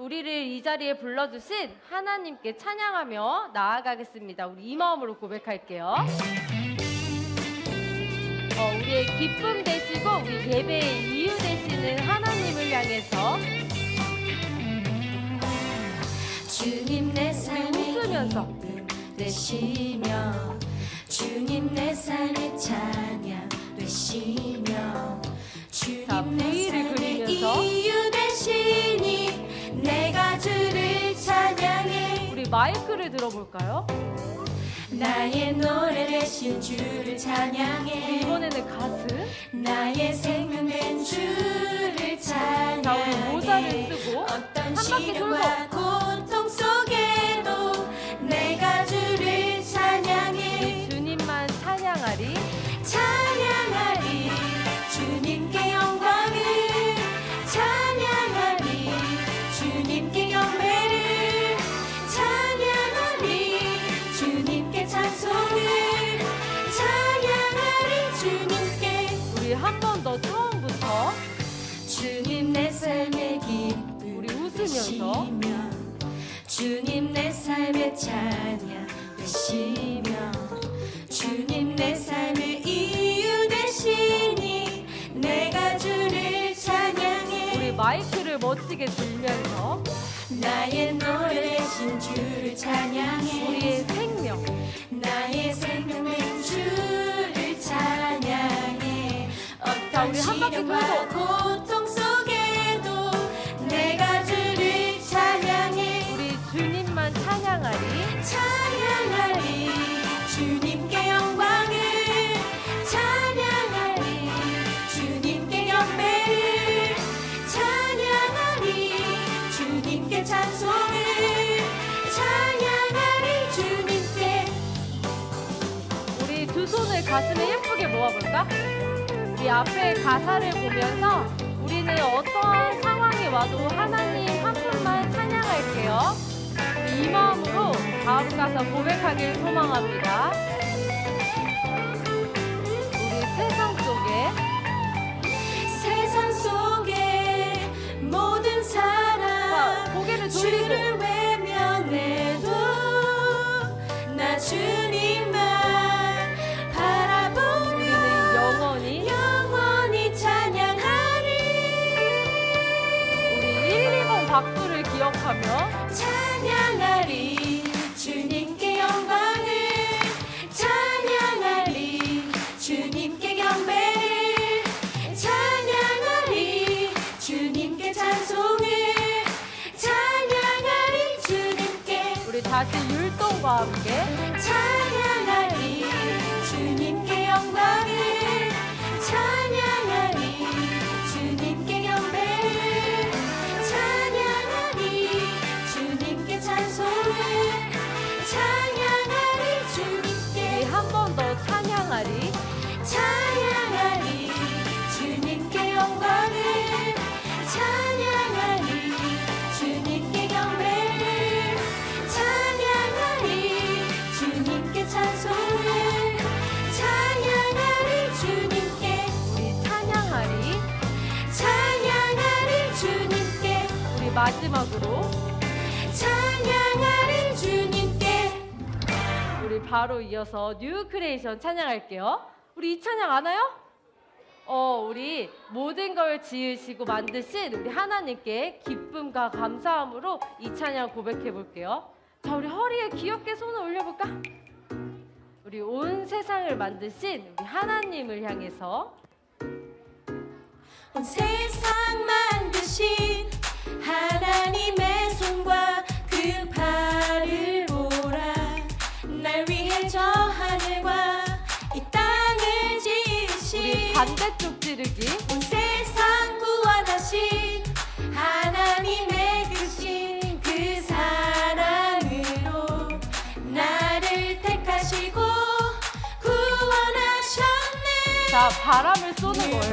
우리를 이 자리에 불러주신 하나님께 찬양하며 나아가겠습니다. 우리 이 마음으로 고백할게요. 어, 우리의 기쁨 되시고 우리 예배의 이유 되시는 하나님을 향해서 주님 내 삶의 웃으면서. 되시며 주님 내 삶의 찬양 되시며 자, 주님 내 삶의 그리면서. 이유 내가 주를 찬양해 우리 마이크를 들어볼까요? 나의 노래 되신 주를 찬양해 이번에는 가슴. 나의 생명 된 주를 찬양해 자, 우리 모자를 쓰고 한 바퀴 시련과 고통 속에 가슴에 예쁘게 모아볼까? 이 앞에 가사를 보면서 우리는 어떠한 상황이 와도 하나님 한 분만 찬양할게요. 우리 이 마음으로 다음 가사 고백하길 소망합니다. 바로 이어서 뉴 크리에이션 찬양할게요. 우리 이 찬양 아나요? 어, 우리 모든 걸 지으시고 만드신 우리 하나님께 기쁨과 감사함으로 이 찬양 고백해 볼게요. 자, 우리 허리에 귀엽게 손을 올려볼까? 우리 온 세상을 만드신 우리 하나님을 향해서 온 세상 만드신 하나님의 손과 그 발을 저 하늘과 이 땅을 지으신 반대쪽 찌르기. 온 세상 구원하신 하나님의 크신 그 사랑으로 나를 택하시고 구원하셨네. 자, 바람을 쏘는 거예요.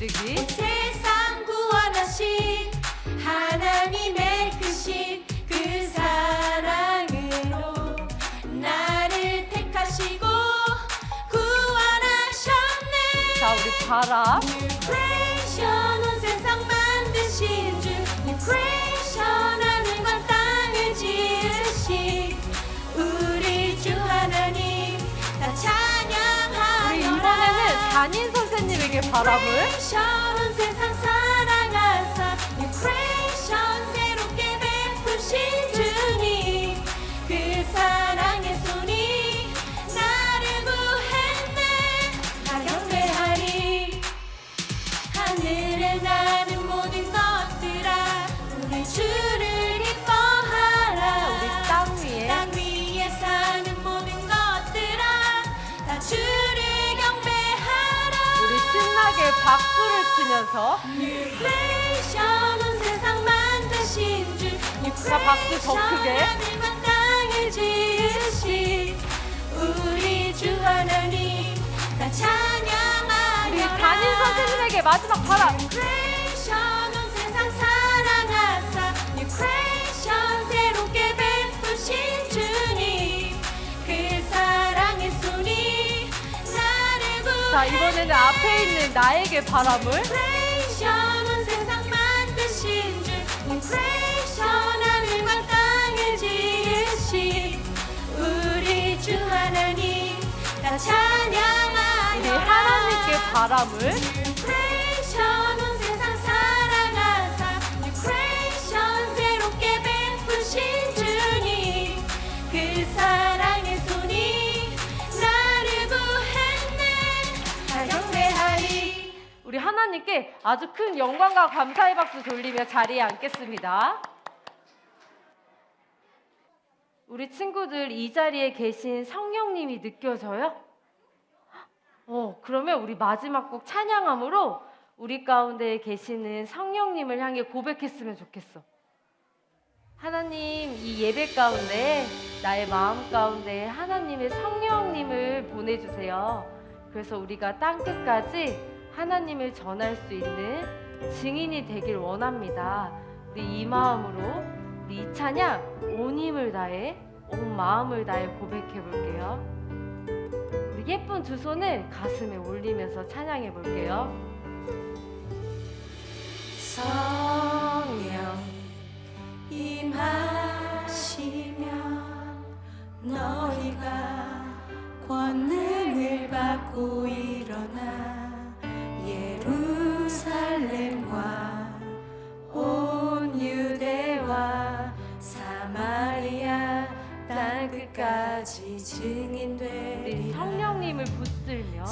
온 세상 구원하신 하나님의 크신 그 사랑으로 나를 택하시고 구원하셨네. 자, 우리 세상 만드신 주 하늘과 땅을 지으신 우리 주 하나님 다 찬양하여라 이번에는 담임 선생님에게 바람을. 온 세상 New creation 새롭게 베푸신 주님 그 사랑 박수를 치면서. 자, 박수 더 크게. 우리 주 하나님 다 찬양하여라 우리 담임 선생님에게 마지막 바람. 자, 이번에는 앞에 있는 나에게 바람을. 온 세상 만드신 creation 하늘과 땅을 지으신 우리 주 하나님 다 찬양하여라 우리 하나님께 바람을. 우리 하나님께 아주 큰 영광과 감사의 박수 돌리며 자리에 앉겠습니다. 우리 친구들 이 자리에 계신 성령님이 느껴져요? 어, 그러면 우리 마지막 곡 찬양함으로 우리 가운데 계시는 성령님을 향해 고백했으면 좋겠어. 하나님, 이 예배 가운데 나의 마음 가운데 하나님의 성령님을 보내주세요. 그래서 우리가 땅 끝까지 하나님을 전할 수 있는 증인이 되길 원합니다. 우리 이 마음으로 우리 이 찬양 온 힘을 다해 온 마음을 다해 고백해 볼게요. 우리 예쁜 두 손을 가슴에 올리면서 찬양해 볼게요. 성령 임하시며 너희가 권능을 받고 일어나 예루살렘과 온 유대와 사마리아 땅 끝까지 우리 증인되리라. 성령님을 붙들며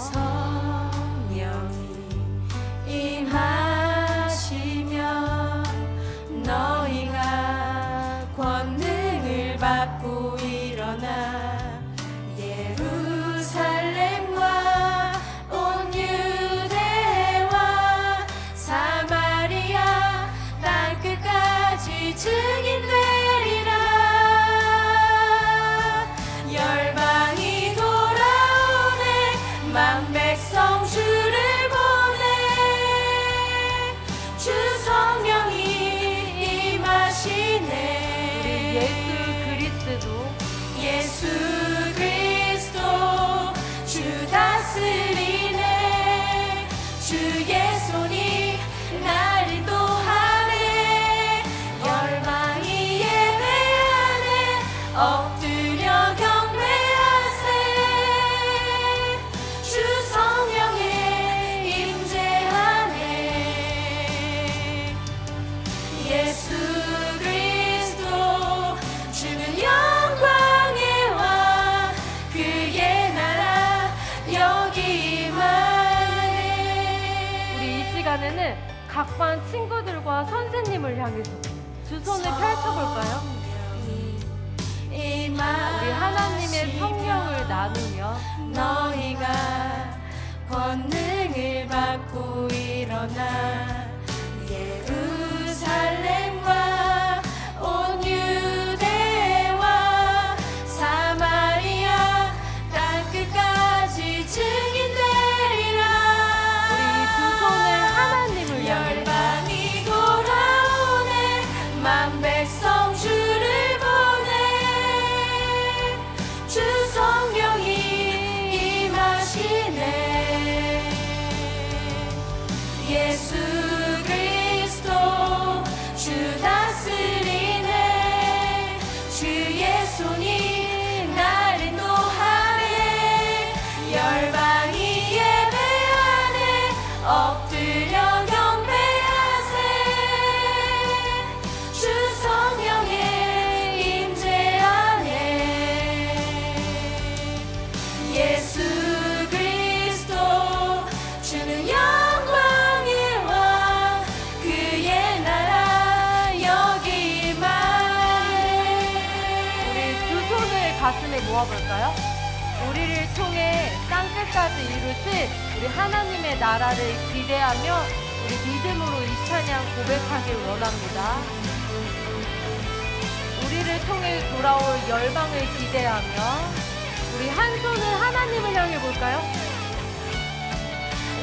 모아볼까요? 우리를 통해 땅끝까지 이루실 우리 하나님의 나라를 기대하며 우리 믿음으로 이 찬양 고백하길 원합니다. 우리를 통해 돌아올 열방을 기대하며 우리 한 손을 하나님을 향해 볼까요?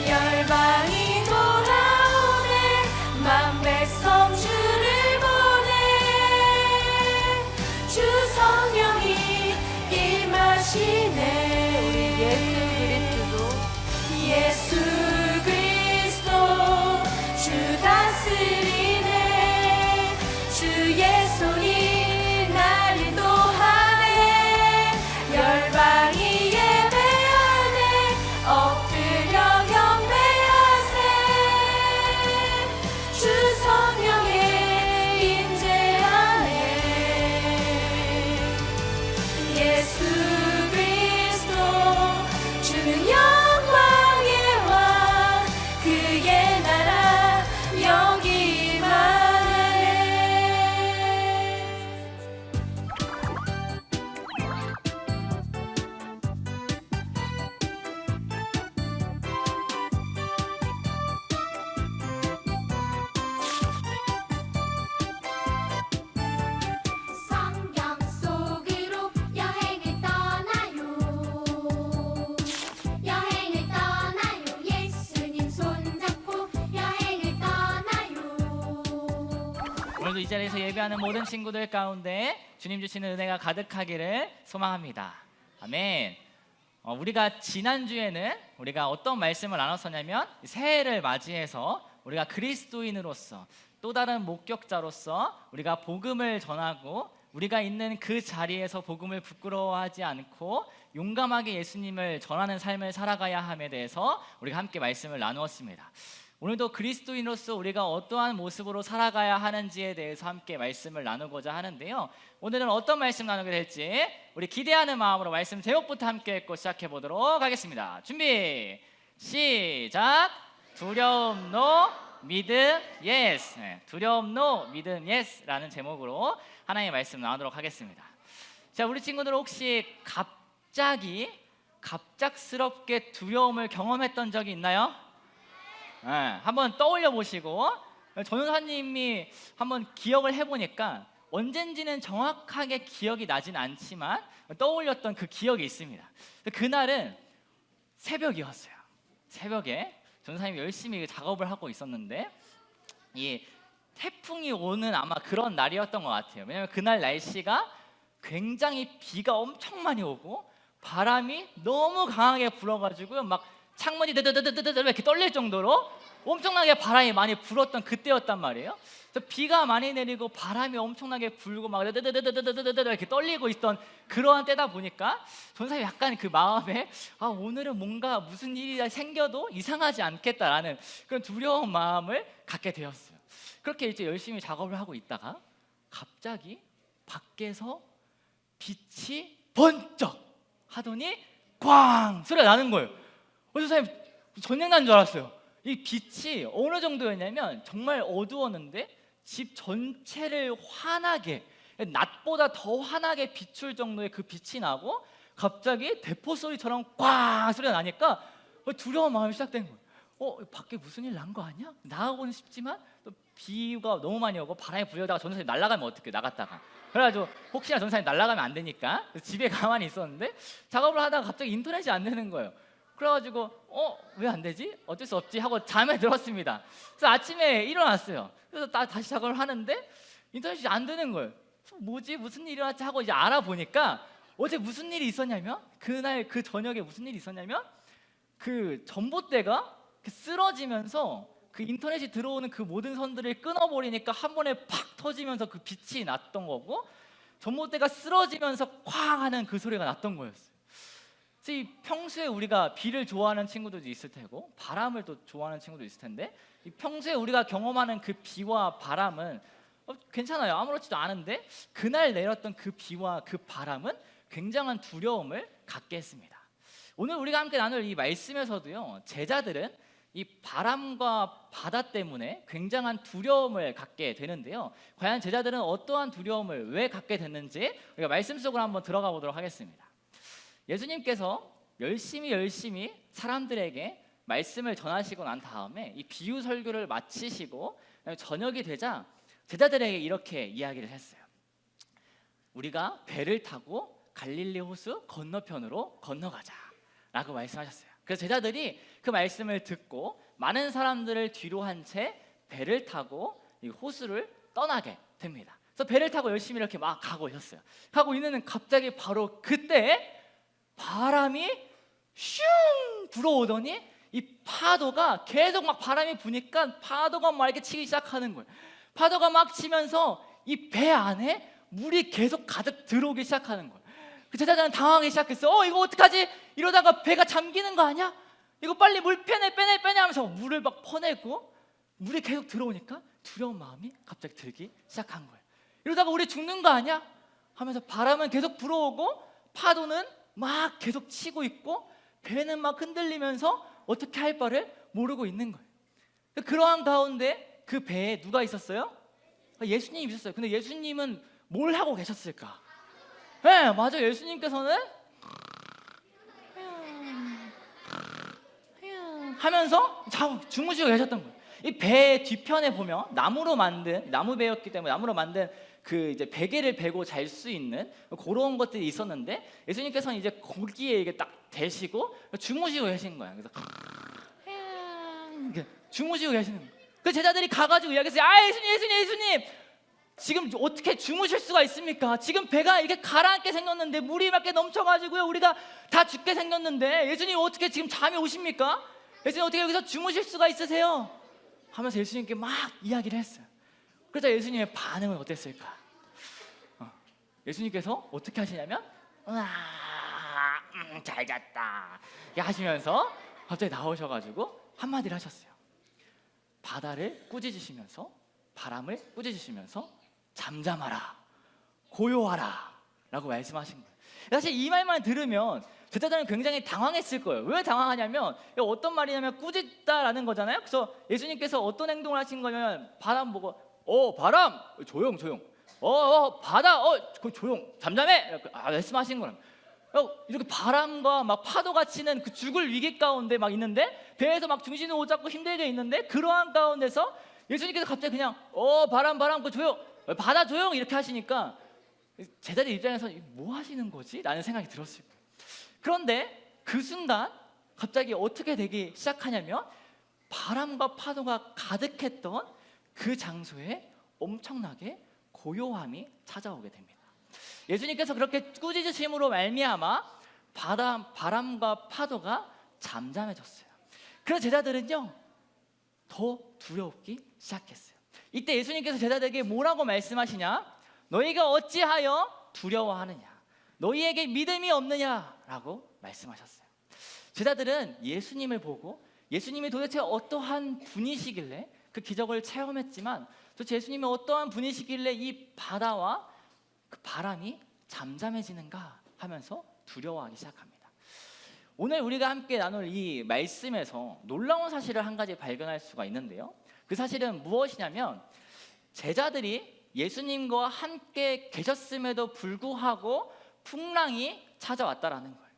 열방이 돌아오네 만 백성 주 임하 이 자리에서 예배하는 모든 친구들 가운데 주님 주시는 은혜가 가득하기를 소망합니다. 아멘. 어, 우리가 지난 주에는 우리가 어떤 말씀을 나눴었냐면 새해를 맞이해서 우리가 그리스도인으로서 또 다른 목격자로서 우리가 복음을 전하고 우리가 있는 그 자리에서 복음을 부끄러워하지 않고 용감하게 예수님을 전하는 삶을 살아가야 함에 대해서 우리가 함께 말씀을 나누었습니다. 오늘도 그리스도인으로서 우리가 어떠한 모습으로 살아가야 하는지에 대해서 함께 말씀을 나누고자 하는데요. 오늘은 어떤 말씀 나누게 될지 우리 기대하는 마음으로 말씀 제목부터 함께 읽고 시작해 보도록 하겠습니다. 준비 시작. 두려움 노 믿음 예스. 네, 두려움 노 믿음 예스라는 제목으로 하나님의 말씀 나누도록 하겠습니다. 자, 우리 친구들 혹시 갑자기 갑작스럽게 두려움을 경험했던 적이 있나요? 예, 한번 떠올려 보시고 전우사님이 한번 기억을 해보니까 언젠지는 정확하게 기억이 나진 않지만 떠올렸던 그 기억이 있습니다. 그날은 새벽이었어요. 새벽에 전사님이 열심히 작업을 하고 있었는데 이 태풍이 오는 아마 그런 날이었던 것 같아요. 왜냐하면 그날 날씨가 굉장히 비가 엄청 많이 오고 바람이 너무 강하게 불어가지고 막 창문이 드드드드드드 이렇게 떨릴 정도로 엄청나게 바람이 많이 불었던 그때였단 말이에요. 그래서 비가 많이 내리고 바람이 엄청나게 불고 막 드드드드드드드 이렇게 떨리고 있던 그러한 때다 보니까 전사님 약간 그 마음에 아 오늘은 뭔가 무슨 일이 생겨도 이상하지 않겠다라는 그런 두려운 마음을 갖게 되었어요. 그렇게 이제 열심히 작업을 하고 있다가 갑자기 밖에서 빛이 번쩍 하더니 꽝 소리가 나는 거예요. 그래서 선생님 전쟁 난 줄 알았어요. 이 빛이 어느 정도였냐면 정말 어두웠는데 집 전체를 환하게 낮보다 더 환하게 비출 정도의 그 빛이 나고 갑자기 대포 소리처럼 꽝 소리가 나니까 어, 두려운 마음이 시작된 거예요. 어 밖에 무슨 일 난 거 아니야? 나가고는 싶지만 또 비가 너무 많이 오고 바람이 불려다가 전도사님 날아가면 어떡해 나갔다가 그래가지고 혹시나 전도사님 날아가면 안 되니까 집에 가만히 있었는데 작업을 하다가 갑자기 인터넷이 안 되는 거예요. 그래가지고 어 왜 안 되지? 어쩔 수 없지 하고 잠에 들었습니다. 그래서 아침에 일어났어요. 그래서 나 다시 작업을 하는데 인터넷이 안 되는 거예요. 뭐지 무슨 일이 일어났지 하고 이제 알아보니까 어제 무슨 일이 있었냐면 그날 그 저녁에 무슨 일이 있었냐면 그 전봇대가 쓰러지면서 그 인터넷이 들어오는 그 모든 선들을 끊어버리니까 한 번에 팍 터지면서 그 빛이 났던 거고 전봇대가 쓰러지면서 쾅 하는 그 소리가 났던 거였어요. 이 평소에 우리가 비를 좋아하는 친구들도 있을 테고 바람을 또 좋아하는 친구도 있을 텐데 이 평소에 우리가 경험하는 그 비와 바람은 어, 괜찮아요 아무렇지도 않은데 그날 내렸던 그 비와 그 바람은 굉장한 두려움을 갖게 했습니다. 오늘 우리가 함께 나눌 이 말씀에서도요 제자들은 이 바람과 바다 때문에 굉장한 두려움을 갖게 되는데요. 과연 제자들은 어떠한 두려움을 왜 갖게 됐는지 우리가 말씀 속으로 한번 들어가 보도록 하겠습니다. 예수님께서 열심히 열심히 사람들에게 말씀을 전하시고 난 다음에 이 비유 설교를 마치시고 저녁이 되자 제자들에게 이렇게 이야기를 했어요. 우리가 배를 타고 갈릴리 호수 건너편으로 건너가자 라고 말씀하셨어요. 그래서 제자들이 그 말씀을 듣고 많은 사람들을 뒤로 한 채 배를 타고 이 호수를 떠나게 됩니다. 그래서 배를 타고 열심히 이렇게 막 가고 있었어요. 가고 있는 갑자기 바로 그때 바람이 슝 불어오더니 이 파도가 계속 막 바람이 부니까 파도가 막 이렇게 치기 시작하는 거예요. 파도가 막 치면서 이 배 안에 물이 계속 가득 들어오기 시작하는 거예요. 그 제자들은 당황하기 시작했어. 어 이거 어떡하지? 이러다가 배가 잠기는 거 아니야? 이거 빨리 물 빼내 빼내 빼내 하면서 물을 막 퍼내고 물이 계속 들어오니까 두려운 마음이 갑자기 들기 시작한 거예요. 이러다가 우리 죽는 거 아니야? 하면서 바람은 계속 불어오고 파도는 막 계속 치고 있고 배는 막 흔들리면서 어떻게 할 바를 모르고 있는 거예요. 그러한 가운데 그 배에 누가 있었어요? 예수님이 있었어요. 근데 예수님은 뭘 하고 계셨을까? 네, 맞아. 예수님께서는 하면서 자 주무시고 계셨던 거예요. 이 배 뒤편에 보면 나무로 만든 나무 배였기 때문에 나무로 만든 그 이제 베개를 베고 잘 수 있는 그런 것들이 있었는데 예수님께서는 이제 거기에 이게 딱 대시고 주무시고 계신 거예요. 그래서 주무시고 계시는 거예요. 그 제자들이 가가지고 이야기했어요. 아 예수님, 예수님, 예수님. 지금 어떻게 주무실 수가 있습니까? 지금 배가 이렇게 가라앉게 생겼는데 물이 막 넘쳐가지고요. 우리가 다 죽게 생겼는데 예수님 어떻게 지금 잠이 오십니까? 예수님 어떻게 여기서 주무실 수가 있으세요? 하면서 예수님께 막 이야기를 했어요. 그래서 예수님의 반응은 어땠을까? 어, 예수님께서 어떻게 하시냐면 우와, 음, 잘 잤다 하시면서 갑자기 나오셔가지고 한마디를 하셨어요. 바다를 꾸짖으시면서 바람을 꾸짖으시면서 잠잠하라 고요하라 라고 말씀하신 거예요 사실 이 말만 들으면 제자들은 굉장히 당황했을 거예요 왜 당황하냐면 어떤 말이냐면 꾸짖다라는 거잖아요 그래서 예수님께서 어떤 행동을 하신 거냐면 바람 보고 어 바람. 조용 조용. 어, 어 바다. 어그 조용. 잠잠해. 아, 말씀하신 거는. 어, 이렇게 바람과 막 파도가 치는 그 죽을 위기 가운데 막 있는데 배에서 막 중심을 못 잡고 힘들게 있는데 그러한 가운데서 예수님께서 갑자기 그냥 어 바람 바람 그 조용 어, 바다 조용 이렇게 하시니까 제자들 입장에서 뭐 하시는 거지? 라는 생각이 들었어요. 그런데 그 순간 갑자기 어떻게 되기 시작하냐면 바람과 파도가 가득했던 그 장소에 엄청나게 고요함이 찾아오게 됩니다. 예수님께서 그렇게 꾸짖으심으로 말미암아 바다 바람과 파도가 잠잠해졌어요. 그래서 제자들은요 더 두렵기 시작했어요. 이때 예수님께서 제자들에게 뭐라고 말씀하시냐? 너희가 어찌하여 두려워하느냐? 너희에게 믿음이 없느냐라고 말씀하셨어요. 제자들은 예수님을 보고 예수님이 도대체 어떠한 분이시길래 그 기적을 체험했지만 도대체 예수님이 어떠한 분이시길래 이 바다와 그 바람이 잠잠해지는가 하면서 두려워하기 시작합니다. 오늘 우리가 함께 나눌 이 말씀에서 놀라운 사실을 한 가지 발견할 수가 있는데요. 그 사실은 무엇이냐면 제자들이 예수님과 함께 계셨음에도 불구하고 풍랑이 찾아왔다라는 거예요.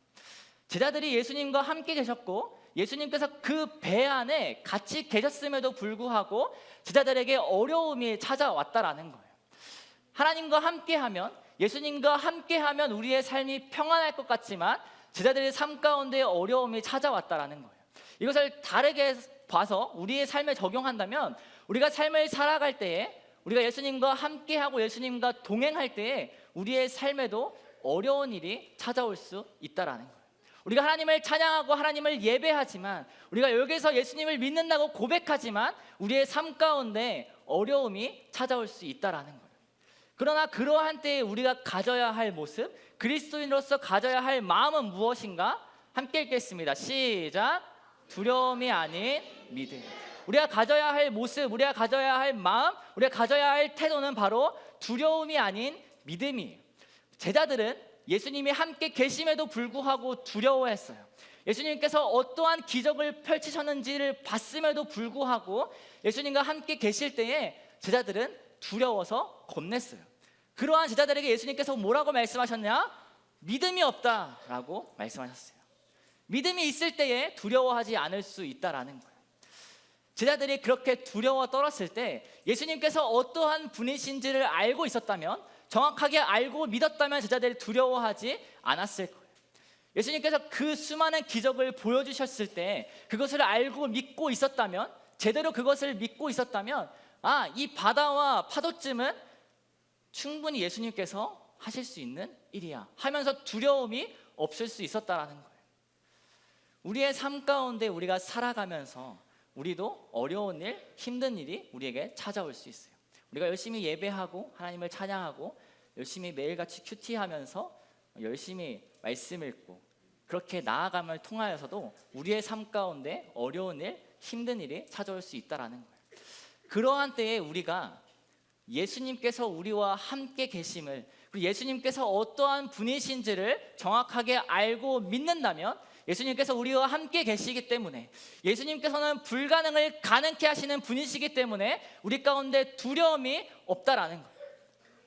제자들이 예수님과 함께 계셨고 예수님께서 그 배 안에 같이 계셨음에도 불구하고 제자들에게 어려움이 찾아왔다라는 거예요. 하나님과 함께하면 예수님과 함께하면 우리의 삶이 평안할 것 같지만 제자들의 삶 가운데 어려움이 찾아왔다라는 거예요. 이것을 다르게 봐서 우리의 삶에 적용한다면 우리가 삶을 살아갈 때에 우리가 예수님과 함께하고 예수님과 동행할 때에 우리의 삶에도 어려운 일이 찾아올 수 있다라는 거예요. 우리가 하나님을 찬양하고 하나님을 예배하지만 우리가 여기서 예수님을 믿는다고 고백하지만 우리의 삶 가운데 어려움이 찾아올 수 있다라는 거예요. 그러나 그러한 때에 우리가 가져야 할 모습, 그리스도인으로서 가져야 할 마음은 무엇인가? 함께 읽겠습니다. 시작. 두려움이 아닌 믿음. 우리가 가져야 할 모습, 우리가 가져야 할 마음, 우리가 가져야 할 태도는 바로 두려움이 아닌 믿음이에요. 제자들은 예수님이 함께 계심에도 불구하고 두려워했어요. 예수님께서 어떠한 기적을 펼치셨는지를 봤음에도 불구하고 예수님과 함께 계실 때에 제자들은 두려워서 겁냈어요. 그러한 제자들에게 예수님께서 뭐라고 말씀하셨냐? 믿음이 없다라고 말씀하셨어요. 믿음이 있을 때에 두려워하지 않을 수 있다라는 거예요. 제자들이 그렇게 두려워 떨었을 때 예수님께서 어떠한 분이신지를 알고 있었다면 정확하게 알고 믿었다면 제자들이 두려워하지 않았을 거예요. 예수님께서 그 수많은 기적을 보여주셨을 때 그것을 알고 믿고 있었다면 제대로 그것을 믿고 있었다면 아, 이 바다와 파도쯤은 충분히 예수님께서 하실 수 있는 일이야 하면서 두려움이 없을 수 있었다라는 거예요. 우리의 삶 가운데 우리가 살아가면서 우리도 어려운 일, 힘든 일이 우리에게 찾아올 수 있어요. 우리가 열심히 예배하고 하나님을 찬양하고 열심히 매일같이 큐티하면서 열심히 말씀 읽고 그렇게 나아감을 통하여서도 우리의 삶 가운데 어려운 일, 힘든 일이 찾아올 수 있다라는 거예요. 그러한 때에 우리가 예수님께서 우리와 함께 계심을 그리고 예수님께서 어떠한 분이신지를 정확하게 알고 믿는다면 예수님께서 우리와 함께 계시기 때문에 예수님께서는 불가능을 가능케 하시는 분이시기 때문에 우리 가운데 두려움이 없다라는 거예요.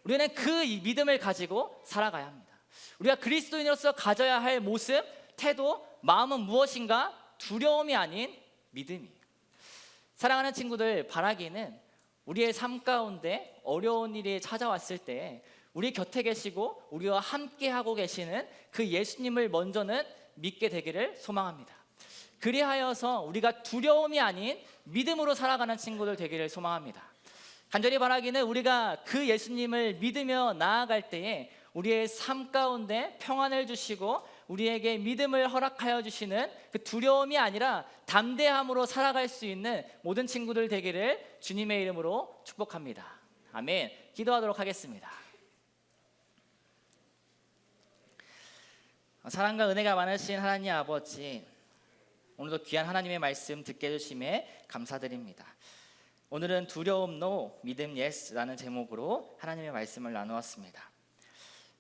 우리는 그 믿음을 가지고 살아가야 합니다. 우리가 그리스도인으로서 가져야 할 모습, 태도, 마음은 무엇인가? 두려움이 아닌 믿음이에요. 사랑하는 친구들, 바라기는 우리의 삶 가운데 어려운 일이 찾아왔을 때 우리 곁에 계시고 우리와 함께 하고 계시는 그 예수님을 먼저는 믿게 되기를 소망합니다. 그리하여서 우리가 두려움이 아닌 믿음으로 살아가는 친구들 되기를 소망합니다. 간절히 바라기는 우리가 그 예수님을 믿으며 나아갈 때에 우리의 삶 가운데 평안을 주시고 우리에게 믿음을 허락하여 주시는 그 두려움이 아니라 담대함으로 살아갈 수 있는 모든 친구들 되기를 주님의 이름으로 축복합니다. 아멘. 기도하도록 하겠습니다. 사랑과 은혜가 많으신 하나님 아버지, 오늘도 귀한 하나님의 말씀 듣게 해주심에 감사드립니다. 오늘은 두려움 노 믿음 예스라는 제목으로 하나님의 말씀을 나누었습니다.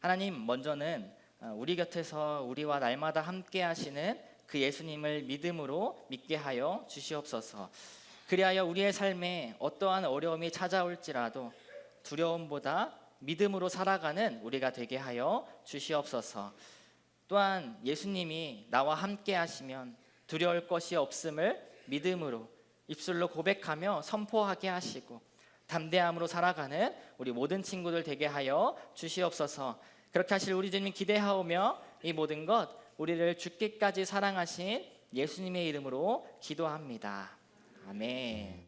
하나님 먼저는 어, 우리 곁에서 우리와 날마다 함께 하시는 그 예수님을 믿음으로 믿게 하여 주시옵소서. 그리하여 우리의 삶에 어떠한 어려움이 찾아올지라도 두려움보다 믿음으로 살아가는 우리가 되게 하여 주시옵소서. 또한 예수님이 나와 함께 하시면 두려울 것이 없음을 믿음으로 입술로 고백하며 선포하게 하시고 담대함으로 살아가는 우리 모든 친구들 되게 하여 주시옵소서. 그렇게 하실 우리 주님 기대하오며 이 모든 것 우리를 죽기까지 사랑하신 예수님의 이름으로 기도합니다. 아멘.